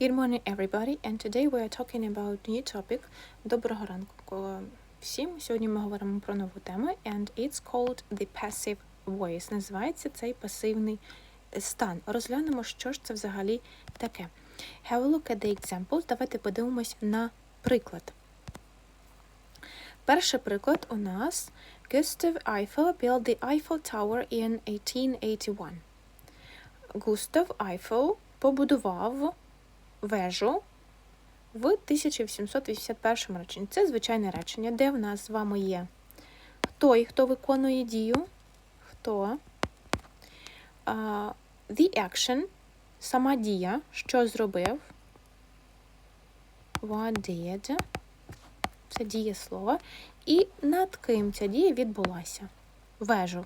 Good morning, everybody, and today we are talking about new topic. Доброго ранку всім. Сьогодні ми говоримо про нову тему, and it's called the passive voice. Називається цей пасивний стан. Розглянемо, що ж це взагалі таке. Have a look at the examples. Давайте подивимось на приклад. Перший приклад у нас Gustav Eiffel built the Eiffel Tower in 1881. Густав Айфел побудував вежу в 1881 році. Це звичайне речення, де в нас з вами є той, хто виконує дію, хто uh, the action, сама дія, що зробив. What did. Це дієслово. І над ким ця дія відбулася? Вежу.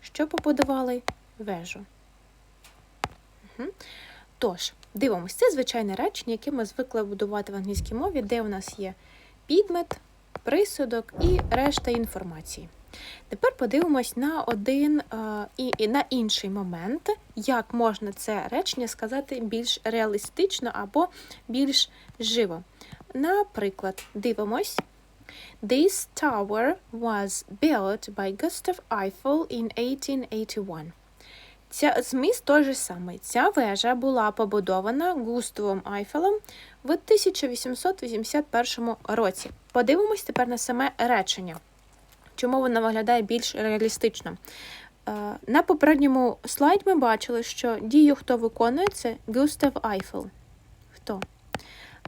Що побудували? Вежу. Угу. Тож, дивимось, це звичайне речення, яке ми звикли будувати в англійській мові, де у нас є підмет, присудок і решта інформації. Тепер подивимось на один і, і на інший момент, як можна це речення сказати більш реалістично або більш живо. Наприклад, дивимось. This tower was built by Gustav Eiffel in 1881. Ця зміст той же самий. Ця вежа була побудована Густавом Айфелем в 1881 році. Подивимось тепер на саме речення. Чому воно виглядає більш реалістично? Е, На попередньому слайді ми бачили, що дію, хто виконує, це Густав Айфел. Хто?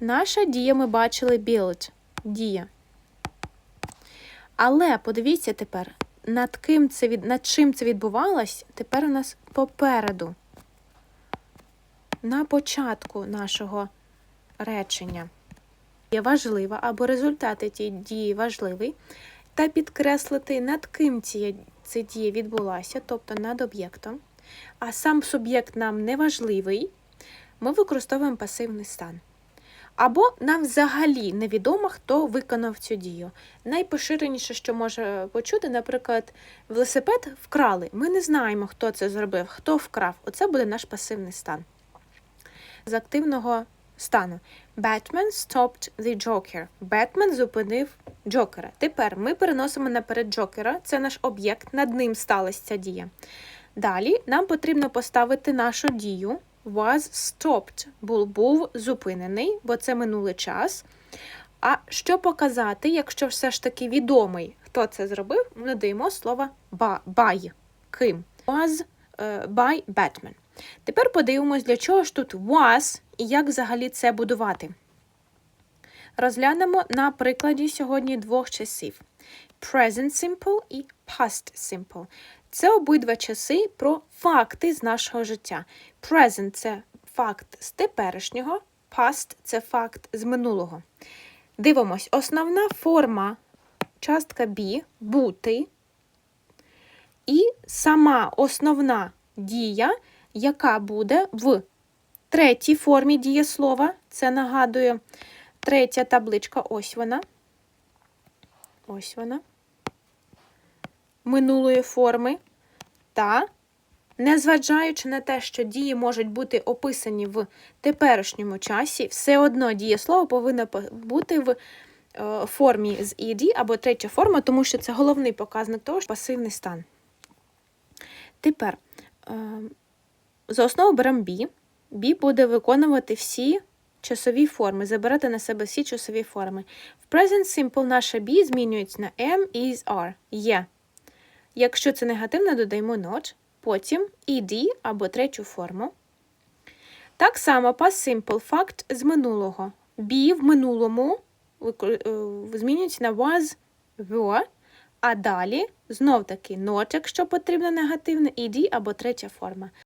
Наша дія ми бачили build. Дія. Але подивіться тепер, над ким це від... над чим це відбувалось, тепер у нас попереду. На початку нашого речення є важлива або результати тієї дії важливий, та підкреслити, над ким ці, ця дія відбулася, тобто над об'єктом. А сам суб'єкт нам не важливий, ми використовуємо пасивний стан. Або нам взагалі невідомо, хто виконав цю дію. Найпоширеніше, що може почути, наприклад, велосипед вкрали. Ми не знаємо, хто це зробив, хто вкрав. Оце буде наш пасивний стан. З активного стану. Batman stopped the Joker. Бетмен зупинив Джокера. Тепер ми переносимо наперед Джокера, це наш об'єкт, над ним сталася ця дія. Далі нам потрібно поставити нашу дію was stopped, був, зупинений, бо це минулий час. А що показати, якщо все ж таки відомий, хто це зробив, ми додаємо слово by. Ким? Was uh, by Batman. Тепер подивимось, для чого ж тут was і як взагалі це будувати. Розглянемо на прикладі сьогодні двох часів: Present Simple і Past Simple. Це обидва часи про факти з нашого життя. Present – це факт з теперішнього, past – це факт з минулого. Дивимось, основна форма частка B бути. І сама основна дія, яка буде в третій формі дієслова, це нагадую, третя табличка, ось вона. Ось вона минулої форми, та, незважаючи на те, що дії можуть бути описані в теперішньому часі, все одно дієслово повинно бути в е, формі з «ed» або третя форма, тому що це головний показник того, що пасивний стан. Тепер е, за основу беремо B. B буде виконувати всі часові форми, забирати на себе всі часові форми. В Present Simple наша B змінюється на am, is, are. Є. Якщо це негативно, додаємо ноч, потім ed або третю форму. Так само past simple факт з минулого. Be в минулому змінюється на was, were, а далі знов таки not, якщо потрібно негативно, ed або третя форма.